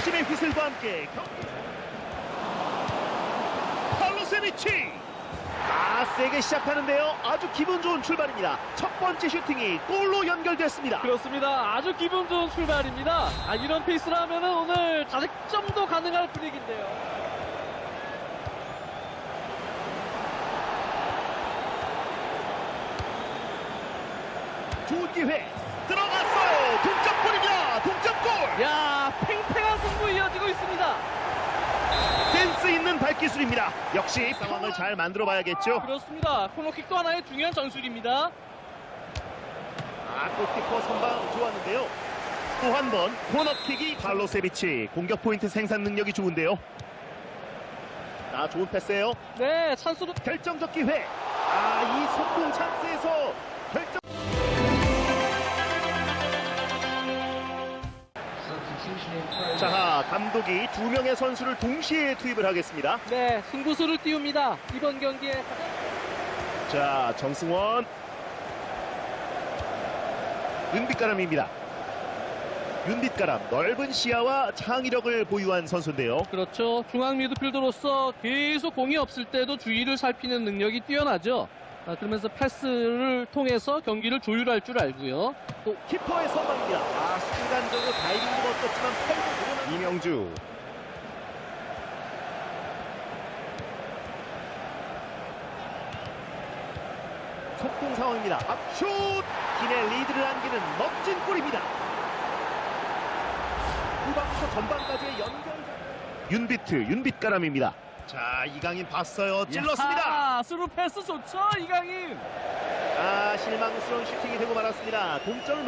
중심의 휘슬과 함께 팔로세비치. 아 세게 시작하는데요. 아주 기분 좋은 출발입니다. 첫 번째 슈팅이 골로 연결됐습니다. 그렇습니다. 아주 기분 좋은 출발입니다. 아, 이런 페이스라면 오늘 다득점도 가능할 분위기인데요. 좋은 기회. 들어갔어요. 동점골입니다. 동점골. 야, 팽팽한 승부 이어지고 있습니다. 센스 있는 발 기술입니다. 역시 상황을 잘 만들어 봐야겠죠? 그렇습니다. 코너킥도 하나의 중요한 전술입니다. 아 골키퍼 선방 좋았는데요. 또 한 번 코너킥이 발로세비치. 공격 포인트 생산 능력이 좋은데요. 아 좋은 패스예요. 네, 찬스도 결정적 기회. 아 이 속공 찬스에서 자 감독이 두 명의 선수를 동시에 투입을 하겠습니다. 네, 승부수를 띄웁니다. 이번 경기에. 자 정승원. 윤빛가람입니다 윤빛가람 넓은 시야와 창의력을 보유한 선수인데요 그렇죠. 중앙 미드필더로서 계속 공이 없을 때도 주의를 살피는 능력이 뛰어나죠. 아, 그러면서 패스를 통해서 경기를 조율할 줄 알고요. 또 키퍼의 선방입니다 아 순간적으로 다이빙도 멋졌지만 팔도 늘어난 이명주 속공 상황입니다 앞슛 팀의 리드를 안기는 멋진 골입니다 후반부터 전반까지의 연결 윤비트 윤빛가람입니다. 자 이강인 봤어요. 찔렀습니다. 야, 스루 패스 좋죠, 이강인. 아 실망스러운 슈팅이 되고 말았습니다. 동점을